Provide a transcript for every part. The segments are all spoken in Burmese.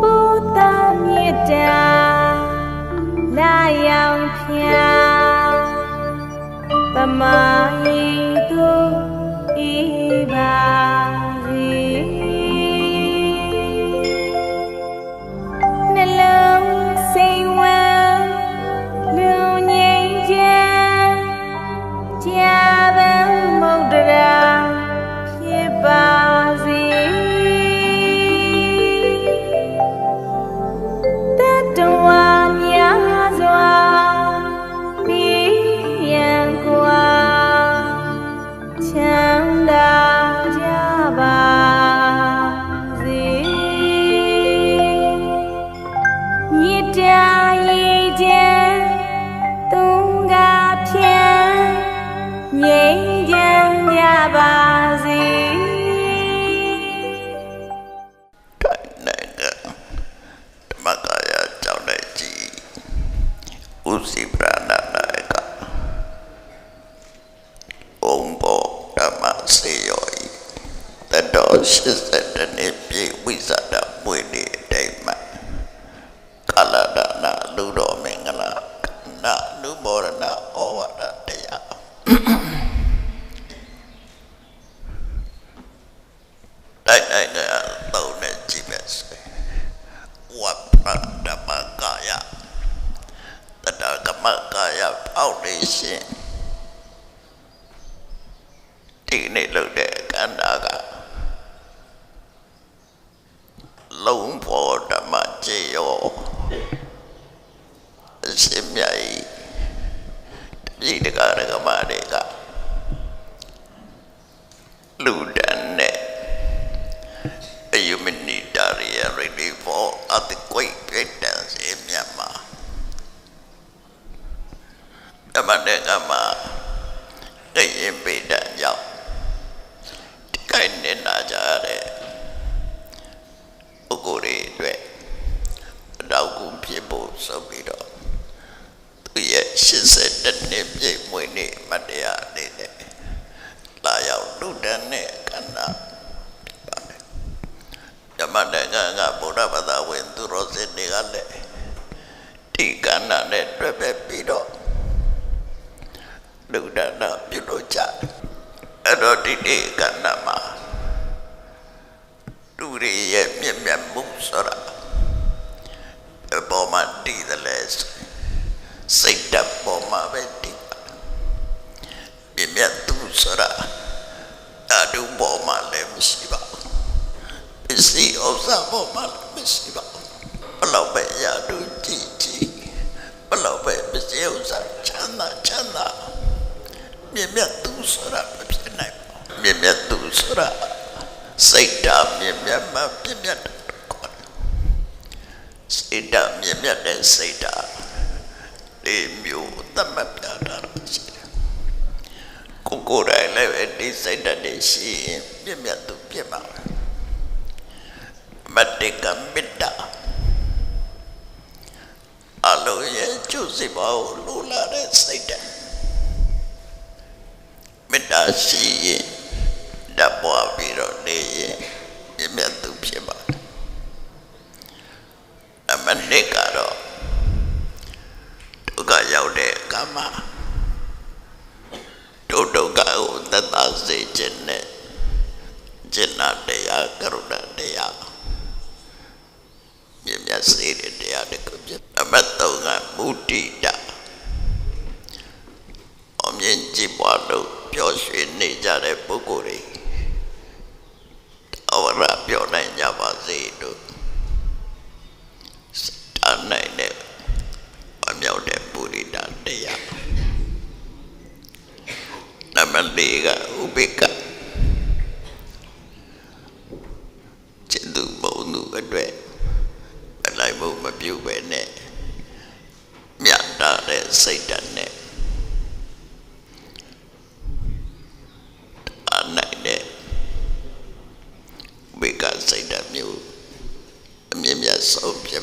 ဘုဒ္ဓမြေတ္တာလာယောင်ဖျားပမာယီသူဤပါ တတော်80နှစ်ပြည့်ဝိဇာဒမွေနေ့အတိုင်းမှာကာလဒါနလူတော်မင်္ဂလာနာလူမောရဏဩဝါဒတရားတိုင်းတိုင်းကသုံးနဲ့ကြည့်မယ်ဆိုရင်ဝပ္ပဓမ္မကာယတတကမကာယဖောက်နေရှင်ဒီနေ့လုပ်တဲ့ကန္တာကလုံးဖို့ဓမ္မကြေယောအရှင်မြတ်ဤဒီတကာရကမတွေကလူဒန်နဲ့ a humanitarian relief for earthquake victims in Myanmar. ဓမ္မတဲ့ကမှာတရင်ပိဒံရောက်ဒီကိုင်းနေနာကြတဲ့ပုဂ္ဂိုလ်တွေအတွက်အတော့ ကူဖြစ်ဖို့ဆိုပြီးတော့သူရဲ့82နှစ်ပြည့်မွေးနေ့မတရားအနေနဲ့လာရောက်လူဒန်းတဲ့ကန္နာဓမ္မတက္ကကဗုဒ္ဓဘာသာဝင်သူတော်စင်တွေကလည်းဒီကဏ္ဍနဲ့တွေ့ပဲပြီးတော့လူဒနာပြုလို့ကြတယ်အဲ့တော့ဒီဒီကဏ္ဍမှာလူတွေရဲ့မြင့်မြတ်မှုဆိုတာအ ပေါ်မှာတည်တယ်လေစိတ်ဓာတ်ပေါ်မှာပဲတည်ပါတယ်မြင့်မြတ်သူဆိုတာအတူပေါ်မှာလည်းမရှိပါဘူးပစ္စည်းဥစ္စာပေါ်မှာမရှိပါဘူးဘလောက်ပဲရတူကြည့်ကြည့်ဘလောက်ပဲပစ္စည်းဥစ္စာချမ်းသာချမ်းသာမြင့်မြတ်သူဆိုတာမဖြစ်နိုင်ဘူးမြင့်မြတ်သူဆိုတာစိတ်ဓာတ်မြင့်မြတ်မှမြင့်မြတ်တယ်ခေါ်တယ် စိတ်ဓာတ်မြင့်မြတ်တဲ့စိတ်ဓာတ်လေးမျိုးသတ်မှတ်ပြတာရှိတယ်ကိုယ်ကိုယ်တိုင်လည်းပဲဒီစိတ်ဓာတ်တွေရှိရင်မြင့်မြတ်သူဖြစ်မှာပဲမတ္တကမေတ္တာအလုံးရဲ့ကျုပ်စီပါကိုလူလာတဲ့စိတ်ဓာတ်မေတ္တာရှိရင်ဓာတ်ပွားပြီးတော့နေရင်မြတ်မြတ်သူဖြစ်ပါတယ်အမနစ်ကတော့ဒုက္ခရောက်တဲ့အခါမှာဒုဒုက္ခကိုသက်သာစေခြင်းနဲ့ကျင့်နာတရားကရုဏာတရား မြတ်မြတ်စေတဲ့တရားတစ်ခုဖြစ်အမတ်သုံးကမုဒိတာအမြ င့်ကြည်ပွားလို့ပျော်ရွှင်နေကြတဲ့ပုဂ္ဂိုလ်တွေအဝရပြောနိုင်ကြပါစေလို့တာနိုင်တဲ့အမြောက်တဲ့ပုရိတာတရားနမလေးကဥပိ္ပက ကျင့်သူမုံသူအတွက်မလိုက်မှုမပြုပဲနဲ့မြတ်တာတဲ့စိတ်ဓာတ်နဲ့အနိုင်တဲ့ဝိကစိတ်ဓာတ်မျိုးအ မြ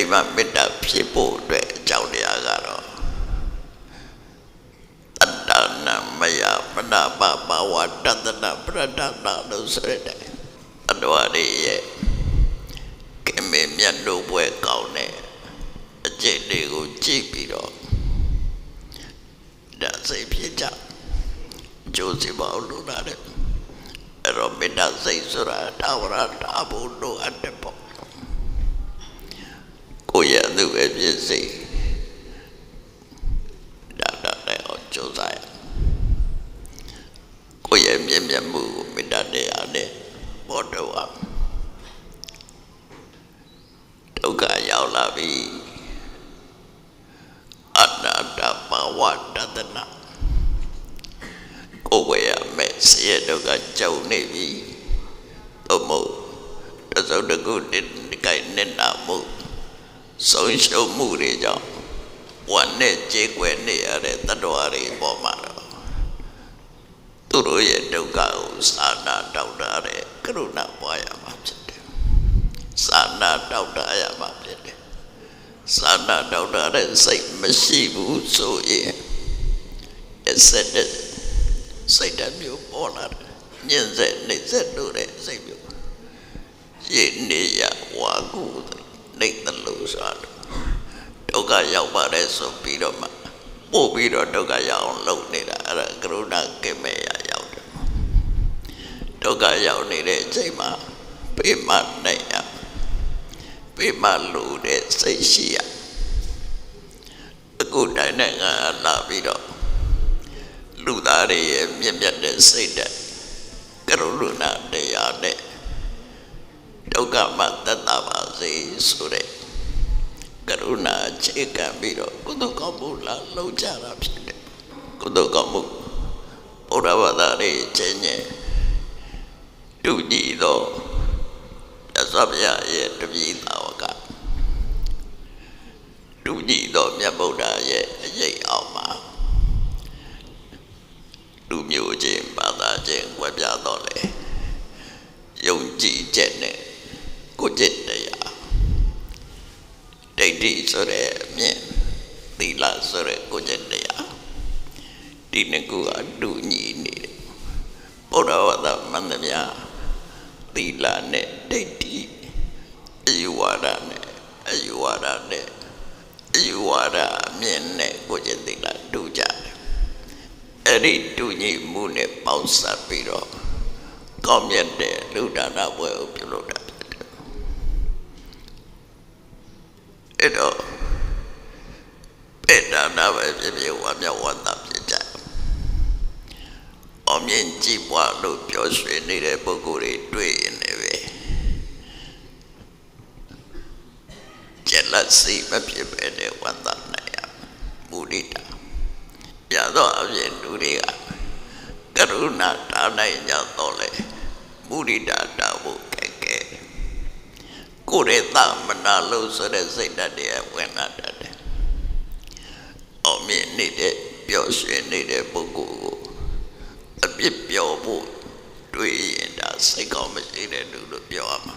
အဲ့ဒီမှာမေတ္တာဖြစ်ဖို့အတွက်အကြောင်းတရားကတော့တတ္တနာမယပနာပဘာဝတတနာပရဒနာလို့ဆိုရတဲ့အတော်ရရဲ့ကင်မင်းမြတ်တို့ဘွယ်ကောင်းတဲ့အကျင့်တွေကိုကြည့်ပြီးတော့ဒါစိတ်ဖြစ်ကြကြိုးစီပါလို့လာတယ်အဲ့တော့မေတ္တာစိတ်ဆိုတာတာဝရတာဘုလို့အပ်တယ်ပေါ့ကိုယ့်ရဲ့ သူပဲဖြစ်စေဒါဒါလည်းအောင်ကြိုးစားရကိုယ့်ရဲ့မြင်မြတ်မှုကိုမေတ္တာတရားနဲ့ပေါ်တော့အောင်ဒုက္ခရောက်လာပြီအတ္တတဘာဝတတနာကိုယ်ဝေရမဲ့ဆရာတို့ကကြောက်နေပြီသို့မဟုတ်တစုံတစ်ခုတစ်ကိုင်နေနာမှု ဆုံးရှုံးမှုတွေကြောင့်ဝမ်းနဲ့ကြေကွယ်နေရတဲ့တတ္တဝါတွေပေါ်မှာတော့သူတို့ရဲ့ဒုက္ခကိုစာနာတောက်တာတဲ့ကရုဏာပွားရမှာဖြစ်တယ်စာနာတောက်တာရမှာဖြစ်တယ်စာနာတောက်တာတဲ့စိတ်မရှိဘူးဆိုရင်အစက်တဲ့စိတ်ဓာတ်မျိုးပေါ်လာတယ်ညင်ဆက်နေဆက်လို့တဲ့စိတ်မျိုးရည်နေရဝါကူ နေတယ်လို့ဆိုတော့ဒုက္ခရောက်ပါတယ်ဆိုပြီးတော့မှပို့ပြီးတော့ဒုက္ခရောက်အောင်လုပ်နေတာအဲ့ဒါကရုဏာကမေယရောက်တယ်ဒုက္ခရောက်နေတဲ့အချိန်မှာပြမနိုင်ရပြမလို့တဲ့စိတ်ရှိရအခုတိုင်းနဲ့ငါလာပြီးတော့လူသားတွေရဲ့မြင့်မြတ်တဲ့စိတ်ဓာတ်ကရုဏာတရားနဲ့ဒုက္ခမှသက်သာပါ စေဆိုတဲ့ကရုဏာခြေကပ်ပြီးတော့ကုသိုလ်ကောင်းမှုလာလုပ်ကြတာဖြစ်တယ်ကုသိုလ်ကောင်းမှုဘုရားဘာသာရေးခြင်းညင်တူညီသောသစ္စာပြရဲ့တပည့်သာဝကတူညီသောမြတ်ဗုဒ္ဓရဲ့အရေးအောင်မှာလူမျိုးချင်းဘာသာချင်းဝက်ပြတော့လေယုံကြည်ချက်နဲ့ကိုယ်ကျင့်တရား ဒိဋ္ဌိဆိုတဲ့အမြင်သီလဆိုတဲ့ကိုယ်ကျင့်တရားဒီနှစ်ခုအတူညီနေတယ်ဘုရားဝါဒမန္တမြာသီလနဲ့ဒိဋ္ဌိအယူဝါဒနဲ့အယူဝါဒနဲ့အယူဝါဒအမြင်နဲ့ကိုယ်ကျင့်သီလတူကြတယ်အဲ့ဒီတူညီမှုနဲ့ပေါင်းစပ်ပြီးတော့ကောင်းမြတ်တဲ့လူဒါနပွဲကိုပြုလုပ်တာဖြစ်တယ် အဲ့တော့ပေဒါနပဲဖြစ်ဖြစ်ဝါမြဝန္တာဖြစ်ကြအောင်မြင်ကြည်ပွားလို့ပြောရွှင်နေတဲ့ပုဂ္ဂိုလ်တွေတွေ့ရင်လည်းပဲကျက်လက်စီမဖြစ်ပဲတဲ့ဝန္တာနိုင်ရမူရိတာရသောအပြင်လူတွေကကရုဏာတာနိုင်ကြတော့လေမုရိဒာတာဖို့ ကဲကဲကိုရသမနာလို့ဆိုတဲ့စိတ်ဓာတ်တွေဝင်လာတတ်တယ်။အောင်မြင်နေတဲ့ပျော်ရွှင်နေတဲ့ပုဂ္ဂိုလ်ကိုအပြစ်ပြောဖို့တွေ့ရင်ဒါစိတ်ကောင်းမရှိတဲ့လူလို့ပြောရမှာ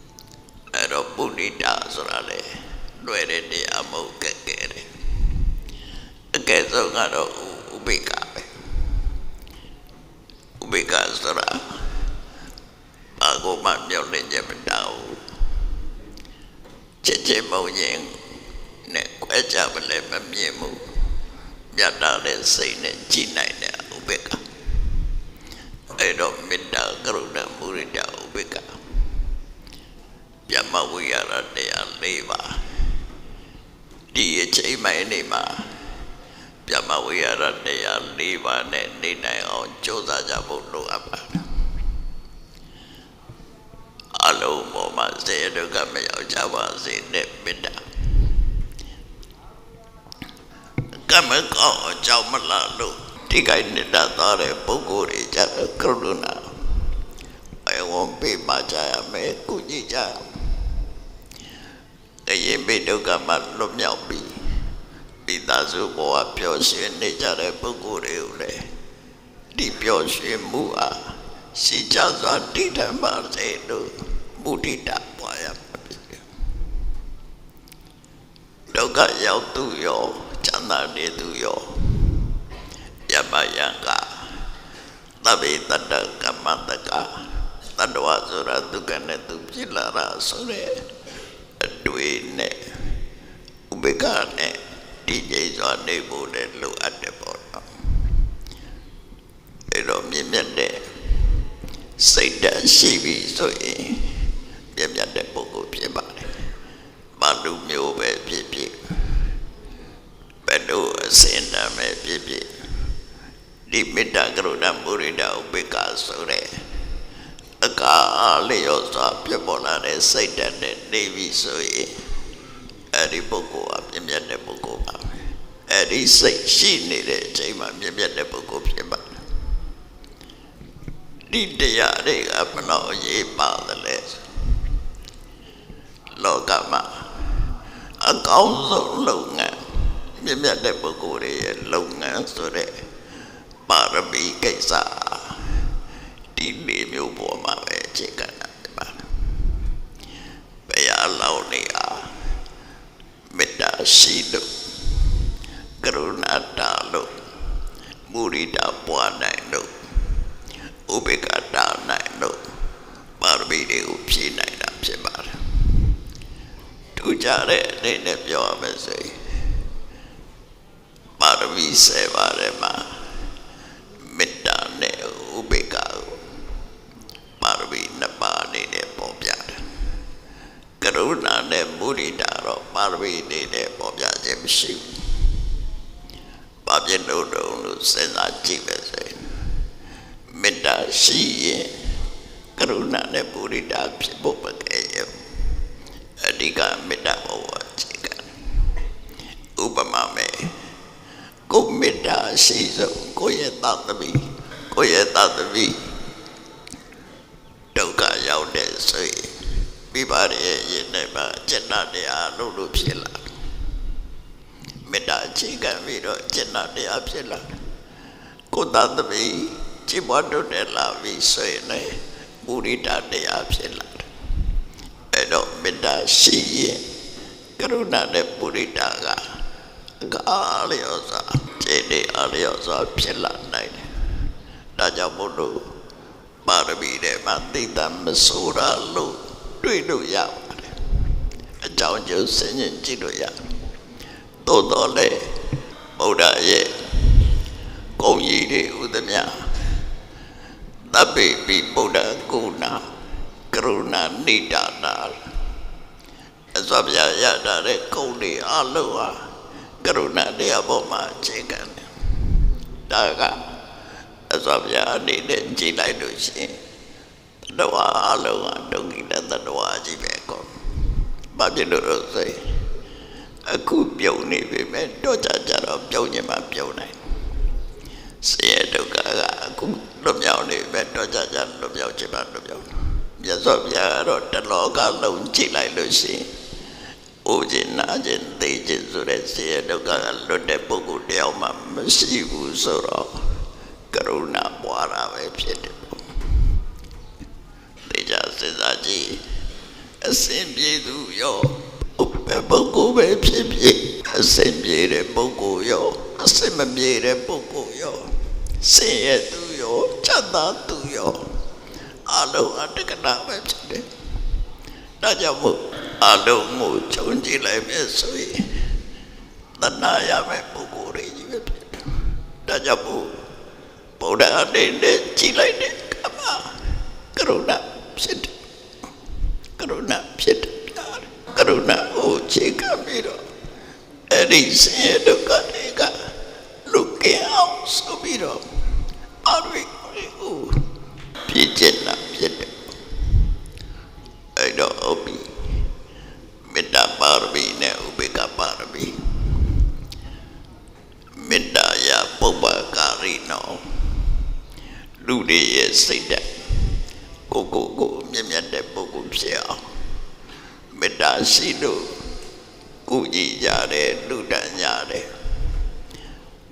။အဲ့တော့ပုရိဒာဆိုတာလေလွယ်တဲ့တရားမဟုတ်ကဲကဲတယ်။အကယ်ဆုံးကတော့ဥပိ္ပခပဲဥပိ္ပခဆိုတာဘာ ကိုမှမျောလင့်ချက်မတောင်းချက်ချင်းမုံရင်နဲ့ခွဲကြမလဲမမြင်ဘူးမြတ်တာတဲ့စိတ်နဲ့ကြည်နိုင်တဲ့ဥပိ္ပခအဲ့တော့မေတ္တာကရုဏာမုရိဒာဥပိ္ပခပြမဝိရတရား၄ပါးဒီအချိန်မှနေမှာပြမဝိရတရား၄ပါးနဲ့နေနိုင်အောင်ကြိုးစားကြဖို့လိုအပ်ပါတယ်အလုံးပေါ်မှာ စေဒုက္ခမရောက်ကြပါစေနဲ့မေတ္တာကမကောင်းအကြောင်းမလားလို့ဒီကိန်းနေတာသားတဲ့ပုဂ္ဂိုလ်တွေကြတော့ကရုဏာအယဝန်ပေးမှကြရမယ်ကုညီကြရမယ်တရင်ပိဒုက္ခမှလွတ်မြောက်ပြီးမိသားစုဘဝပျော်ရွှင်နေကြတဲ့ပုဂ္ဂိုလ်တွေကိုလည်းဒီပျော်ရွှင်မှုအားရှိကြစွာတည်ထမ်းပါစေလို့ မုဒိတာပွားရမယ်ဒုက္ခရောက်သူရောချမ်းသာနေသူရောယမယံကသဗ္ဗေတတ္တကမ္မတကတတ္တဝါဆိုတာဒုက္ခနဲ့သူဖြစ်လာတာဆိုတဲ့အတွေ့နဲ့ဥပေက္ခနဲ့ဒီကြိမ်စွာနေဖို့လည်းလိုအပ်တယ်ပေါ့နော်အဲ့တော့မြင့်မြတ်တဲ့စိတ်ဓာတ်ရှိပြီဆိုရင် ကရုဏာမုရိဒာဥပေက္ခဆိုတဲ့အကားလျော်စွာပြတ်ပေါ်လာတဲ့စိတ်ဓာတ်နဲ့နေပြီဆိုရင်အဲ့ဒီပုဂ္ဂိုလ်ဟာပြည့်မြတ်တဲ့ပုဂ္ဂိုလ်ပါပဲအဲ့ဒီစိတ်ရှိနေတဲ့အချိန်မှာပြည့်မြတ်တဲ့ပုဂ္ဂိုလ်ဖြစ်ပါတယ်ဒီတရားတွေကဘယ်လောက်အရေးပါသလဲလောကမှာအကောင်းဆုံးလုပ်ငန်းပြည့်မြတ်တဲ့ပုဂ္ဂိုလ်တွေရဲ့လုပ်ငန်းဆိုတဲ့ ပါရမီကိစ္စဒီလေးမျိုးပေါ်မှာပဲအခြေခံတာဖြစ်ပါတယ်ဘယ်အလောင်းနေအားမေတ္တာရှိလို့ကရုဏာတာလို့မုရိဒာပွားနိုင်လို့ဥပေက္ခတာနိုင်လို့ပါရမီတွေကိုဖြည့်နိုင်တာဖြစ်ပါတယ်ထူးခြားတဲ့အနေနဲ့ပြောရမယ်ဆိုရင်ပါရမီ7ပါးထဲမှာမေတ္တာနဲ့ဥပေက္ခကိုပါရမီနှစ်ပါးအနေနဲ့ပေါ်ပြတယ်ကရုဏာနဲ့မုဒိတာတော့ပါ ရမီအနေနဲ့ပေါ်ပြခြင်းမရှိဘူး။ဘာဖြစ်လို့တုံးလို့စဉ်းစားကြည့်ပဲဆိုရင်မေတ္တာရှိရင်ကရုဏာနဲ့မုဒိတာဖြစ်ဖို့ပကဲရအဓိကမေတ္တာဘဝအခြေခံဥပမာမဲ့ကိုမေတ္တာရှိဆုံးကိုယ့်ရဲ့သတ္တမီကိုယ့်ရဲ့သတ္တမီဒုက္ခရောက်တဲ့ဆိုရင် မိဘရဲ့ရင်ထဲမှာจิตတရားလို့လို့ဖြစ်လာတယ်မေတ္တာအခြေခံပြီးတော့จิตတရားဖြစ်လာတယ်ကိုယ်သတ္တမီจิตဘတ်တို့နဲ့လာပြီးဆိုရင်လည်းမုရိဒတရားဖြစ်လာတယ်အဲ့တော့မေတ္တာရှိရင်ကရုဏာနဲ့မုရိဒကအကားလျော်စွာခြေနေအလျော်စွာဖြစ်လာနိုင်တယ်ဒါကြောင့်မို့လို့ပါရမီတွေမှာသိတာမဆိုးတာလို့ တွေ့လို့ရပါတယ်အကြောင်းကျိုးစဉ်းကျင်ကြည့်လို့ရတယ်သို့တော်လေဗုဒ္ဓရဲ့ဂုံကြီးတွေဥဒမြသဗ္ဗေပိဗုဒ္ဓကုဏကရုဏာနိဒါနာအစွာပြရတာတဲ့ဂုံတွေအလုံးဟာကရုဏာတရားပေါ်မှာအခြေခံတယ်ဒါကအစွာပြအနေနဲ့ကြည်လိုက်လို့ရှိရင် တဝါအလုံးဟာဒုက္ခိတတတဝါကြီးပဲကောဘာဖြစ်လို့လဲဆိုရင်အခုပြုံနေပြီမဲ့တော့ကြကြတော့ပြုံးရင်မှပြုံးနိုင်ဆင်းရဲဒုက္ခကအခုလွတ်မြောက်နေပြီမဲ့တော့ကြကြလွတ်မြောက်ခြင်းမှလွတ်မြောက်မြတ်စွာဘုရားကတော့တလောကလုံးကြည့်လိုက်လို့ရှိရင်အိုခြင်းနာခြင်းသိခြင်းဆိုတဲ့ဆင်းရဲဒုက္ခကလွတ်တဲ့ပုဂ္ဂိုလ်တယောက်မှမရှိဘူးဆိုတော့ကရုဏာပွားတာပဲဖြစ်တယ်ပေါ့ သိကြစဉ်းစားကြည့်အစဉ်ပြေသူရောဘယ်ပုဂ္ဂိုလ်ပဲဖြစ်ဖြစ်အစဉ်ပြေတဲ့ပုဂ္ဂိုလ်ရောအစဉ်မပြေတဲ့ပုဂ္ဂိုလ်ရောဆင်းရဲသူရောချမ်းသာသူရောအလုံးအတက္ကနာပဲဖြစ်တယ်ဒါကြောင့်မို့အလုံးကိုခြုံကြည့်လိုက်မယ်ဆိုရင်တဏှာရမယ့်ပုဂ္ဂိုလ်တွေကြီးပဲဖြစ်တယ်ဒါကြောင့်မို့ဗုဒ္ဓအနေနဲ့ကြည်လိုက်တဲ့ကမ္ဘာကရုဏာဖြစ်တယ် ကရုဏာဖြစ်တယ်ပြားတယ်ကရုဏာကိုခြေခံပြီးတော့အဲ့ဒီဆင်းရဲဒုက္ခတွေကလူကင်းအောင်ဆိုပြီးတော့အရိကိုပြည့်ကျက်လာဖြစ်တယ်အဲ့တော့အဘိမေတ္တာပါရမီနဲ့ဥပေက္ခပါရမီမေတ္တာယပုပ္ပကာရိနောလူတွေရဲ့စိတ်ဓာတ်ဥ ကိုကိုကိုမြင့်မြတ်တဲ့ပုဂ္ဂိုလ်ဖြစ်အောင်မေတ္တာရှိလို့ကုညီကြတယ်လူတန်းကြတယ်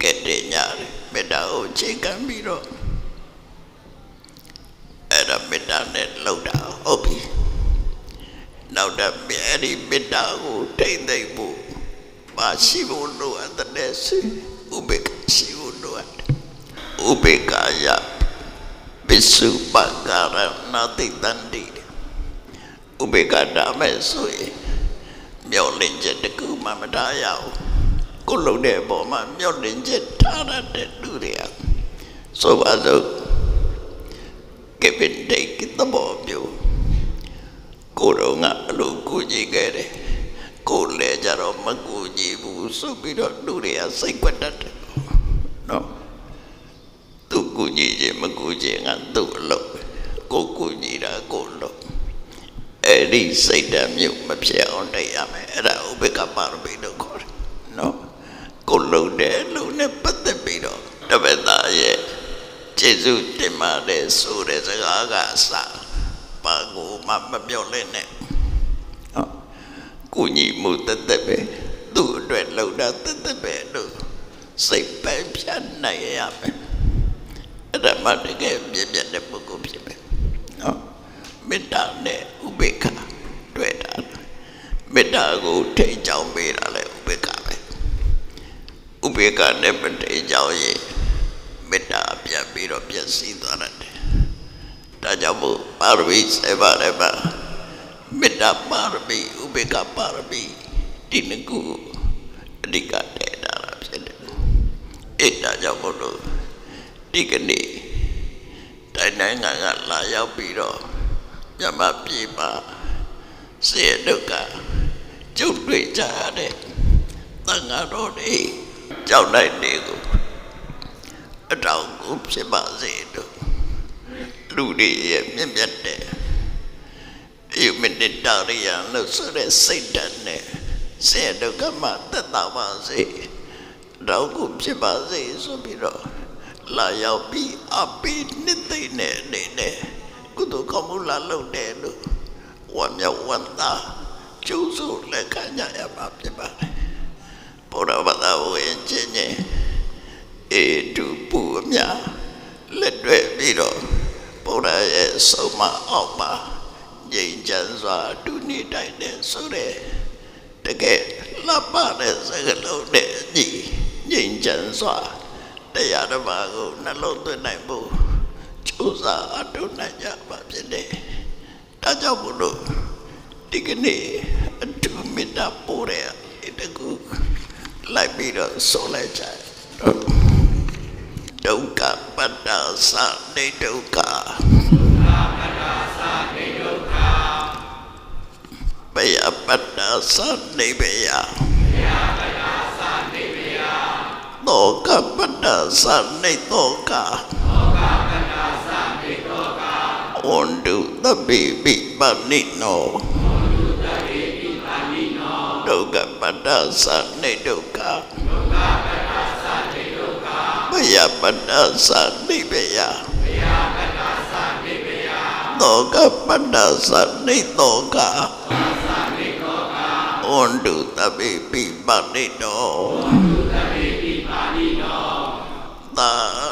ကဲ့တင်ကြတယ်မေတ္တာကိုချိန်ခံပြီးတော့အဲ့ဒါမေတ္တာနဲ့လောက်တာဟုတ်ပြီနောက်တော့အဲ့ဒီမေတ္တာကိုထိမ့်သိမ့်ဖို့မရှိဖို့လိုအပ်တဲ့စီဥပေက္ခရှိဖို့လိုအပ်တယ်ဥပေက္ခယပ စ္စုပ္ပကရဏတိတန္တိဥပေက္ခတာမဲ့ဆိုရင်မျောလင့်ချက်တစ်ခုမှမထားရဘူးကိုယ်လုံးတဲ့ပုံမှာမျောလင့်ချက်ထားရတဲ့လူတွေကဆိုပါစို့ကေပင်ဒေကတဘောမျိုးကိုယ်တော့ငါအလိုကိုကြည့်ခဲ့တယ်ကိုယ်လည်းကြတော့မကူကြည့်ဘူးဆိုပြီးတော့လူတွေကစိတ်ကွက်တတ်တယ်နော်သူ ကူညီခြင်းမကူခြင်းကသူ့အလုပ်ပဲကိုယ်ကူညီတာကိုယ်လုပ်အဲ့ဒီစိတ်ဓာတ်မျိုးမဖြစ်အောင်တိုက်ရမယ်အဲ့ဒါဥပေက္ခပါရမီလို့ခေါ်တယ်နော်ကိုယ်လုံးတဲ့လူနဲ့ပတ်သက်ပြီးတော့တပည့်သားရဲ့ကျေးဇူးတင်ပါတယ်ဆိုတဲ့စကားကအစပါကိုမှမပြောလဲနဲ့နော်ကိုညီမှုတသက်ပဲသူ့အတွက်လုံတာတသက်ပဲလို့စိတ်ပဲဖြတ်နိုင်ရမယ်အဲ့ဒါ မှတကယ်ပြည့်ပြည့်တဲ့ပုဂ္ဂိုလ်ဖြစ်မယ်နော်မေတ္တာနဲ့ဥပေက္ခတွေ့တာမေတ္တာကိုထိတ်ကြောင်ပေးတာလေဥပေက္ခပဲဥပေက္ခနဲ့မထိတ်ကြောင်ရင်မေတ္တာပြန်ပြီးတော့ပြည့်စည်သွားတယ်ဒါကြောင့်မို့ပါရမီစေပါလည်းပါမေတ္တာပါရမီဥပေက္ခပါရမီဒီနှစ်ခုအဓိကတည်တာဖြစ်တယ်အဲ့ဒါကြောင့်မို့လို့ဒီကနေ့တိုင်း နိုင်ငံကလာရောက်ပြီးတော့မြမပြေပါစေဒုက္ခကျုပ်တွေ့ကြရတဲ့သံဃာတော်တွေကြောက်လိုက်နေကိုအတောင်ကိုဖြစ်ပါစေတို့လူတွေရဲ့မြင့်မြတ်တဲ့ယုမနိတရိယလို့ဆိုတဲ့စိတ်ဓာတ်နဲ့စေဒုက္ခမှသက်သာပါစေတောင်ကိုဖြစ်ပါစေဆိုပြီးတော့ လာရောက်ပြီးအပိနှစ်သိမ့်တဲ့အနေနဲ့ကုသိုလ်ကောင်းမှုလာလုပ်တယ်လို့ဝမ်းမြောက်ဝမ်းသာကျိုးစုလက်ခံကြရပါဖြစ်ပါတယ်ဘုရားဘာသာဝင်ခြင်းချင်းအေတူပူအများလက်တွဲပြီးတော့ဘုရားရဲ့ဆုံးမအောက်မှာငြိမ်ချမ်းစွာဒုနေတိုင်းတဲ့ဆိုတဲ့တကယ်လှပတဲ့စကားလုံးနဲ့ညီငြိမ်ချမ်းစွာ တရားဓမ္မကိုနှလုံးသွင်းနိုင်ဖို့ကြိုးစားအထုနိုင်ကြပါဖြစ်တယ်။ဒါကြောင့်မို့လို့ဒီကနေ့အထူးမေတ္တာပို့တဲ့တကူလိုက်ပြီးတော့ဆိုလိုက်ကြတော့ဒုက္ခပတ္တသနေဒုက္ခဘယပတ္တသနေဘယ သောကပတ္တသနေသောကဝန္တုသဗ္ဗေပိပနိနောဒုက္ခပတ္တသနေဒုက္ခဘယပတ္တသနေဘယသောကပတ္တသနေသောကဝန္တုသဗ္ဗေပိပနိနော the